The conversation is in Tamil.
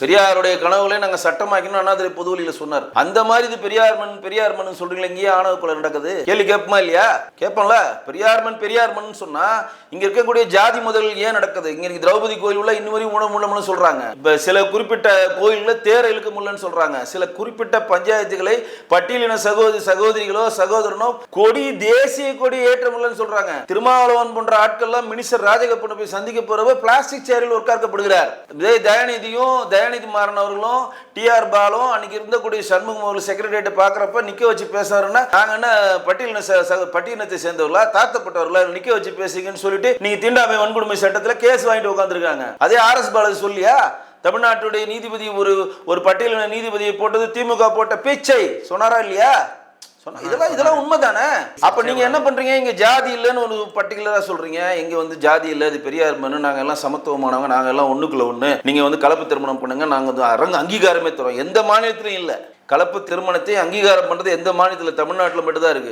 பெரியாருடைய கனவுகளை நாங்கள் சட்டமாக்கணும் அண்ணாதிரை பொதுவெளியில் சொன்னார். அந்த மாதிரி இது பெரியார் மண் பெரியார் மண் சொல்றீங்களா இங்கேயே ஆணவ கொலை நடக்குது. கேள்வி கேட்போமா இல்லையா? கேட்போம்ல. பெரியார் மண் பெரியார் மண் சொன்னா இங்க இருக்கக்கூடிய ஜாதி முதல் ஏன் நடக்குது? இங்க இருக்கு திரௌபதி கோயில் உள்ள இன்னும் வரையும் உணவு முள்ளம்னு சொல்றாங்க. இப்ப சில குறிப்பிட்ட கோயில்ல தேர் இழுக்க முடியலன்னு சொல்றாங்க. சில குறிப்பிட்ட பஞ்சாயத்துகளை பட்டியலின சகோதரி சகோதரிகளோ சகோதரனோ கொடி தேசிய கொடி ஏற்ற முடியலன்னு சொல்றாங்க. திருமாவளவன் போன்ற ஆட்கள்லாம் மினிஸ்டர் ராஜகப்பனை போய் சந்திக்க போறவ பிளாஸ்டிக் சேரில் உட்கார்க்கப்படுகிறார். இதே தயாநிதியும் தயாநிதி அவர்களும் டிஆர் பாலும் அன்னைக்கு இருந்தக்கூடிய சண்முகம் அவர்கள் செக்ரட்டரியேட்டை பார்க்குறப்ப நிற்க வச்சு பேசுறாருன்னா நாங்கள் என்ன பட்டியலின பட்டியலினத்தை சேர்ந்தவர்களா? தாத்தப்பட்டவர்களா நிற்க வச்சு பேசுங்கன்னு சொல்லிட்டு நீங்கள் தீண்டாமை வன்கொடுமை சட்டத்தில் கேஸ் வாங்கிட்டு உட்காந்துருக்காங்க அதே ஆர்எஸ் பாலாஜி சொல்லியா? தமிழ்நாட்டுடைய நீதிபதி ஒரு ஒரு பட்டியலின நீதிபதியை போட்டது திமுக போட்ட பேச்சை. சொன்னாரா இல்லையா? இதெல்லாம் இதெல்லாம் உண்மைதானே? அப்ப நீங்க என்ன பண்றீங்க? இங்க ஜாதி இல்லைன்னு ஒரு பர்டிகுலரா சொல்றீங்க. இங்க வந்து ஜாதி இல்ல இது பெரியார் மனு நாங்க எல்லாம் சமத்துவமானவங்க நாங்க எல்லாம் ஒண்ணுக்குள்ள ஒண்ணு. நீங்க வந்து கலப்பு திருமணம் பண்ணுங்க நாங்க வந்து அரங்கு அங்கீகாரமே தரோம். எந்த மாநிலத்திலும் இல்ல. கலப்பு திருமணத்தை அங்கீகாரம் பண்றது எந்த மாநிலத்தில்? தமிழ்நாட்டில் மட்டும்தான் இருக்கு.